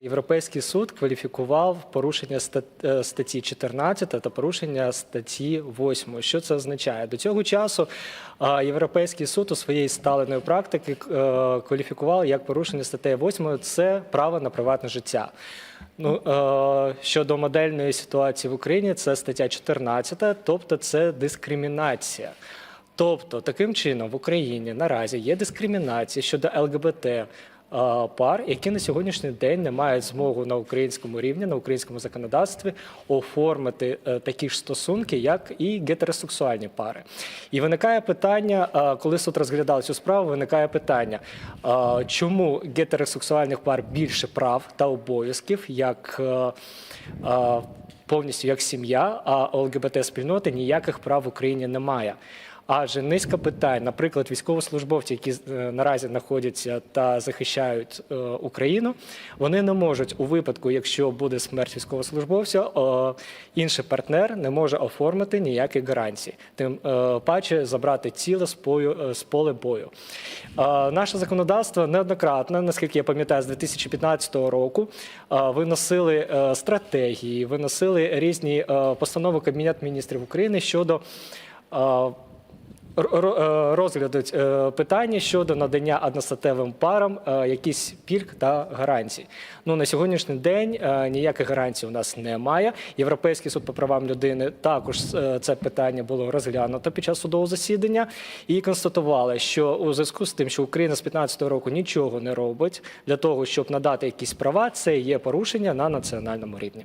Європейський суд кваліфікував порушення е, статті 14 та порушення статті 8. Що це означає? До цього часу Європейський суд у своєї сталеної практики е, кваліфікував як порушення статей 8 – це право на приватне життя. Ну, е, щодо модельної ситуації в Україні, це стаття 14, тобто це дискримінація. Тобто, таким чином в Україні наразі є дискримінація щодо ЛГБТ пар, які на сьогоднішній день не мають змогу на українському рівні, на українському законодавстві оформити е, такі ж стосунки, як і гетеросексуальні пари. І виникає питання, е, коли суд розглядав цю справу, виникає питання, е, чому гетеросексуальних пар більше прав та обов'язків, як е, е, повністю як сім'я, а у ЛГБТ-спільноти ніяких прав в Україні немає. Адже низка питань, наприклад, військовослужбовці, які е, наразі знаходяться та захищають е, Україну, вони не можуть у випадку, якщо буде смерть військовослужбовця, е, інший партнер не може оформити ніякі гарантії, тим паче забрати тіло з поле бою. Наше законодавство неоднократно, наскільки я пам'ятаю, з 2015 року виносили стратегії, виносили різні постанови Кабінету міністрів України щодо. Е, р- р- е, питання щодо надання одностатевим парам е, якісь пільг та гарантій. Ну на сьогоднішній день ніяких гарантій у нас немає. Європейський суд по правам людини також це питання було розглянуто під час судового засідання і констатували, що у зв'язку з тим, що Україна з 2015 року нічого не робить для того, щоб надати якісь права, це є порушення на національному рівні.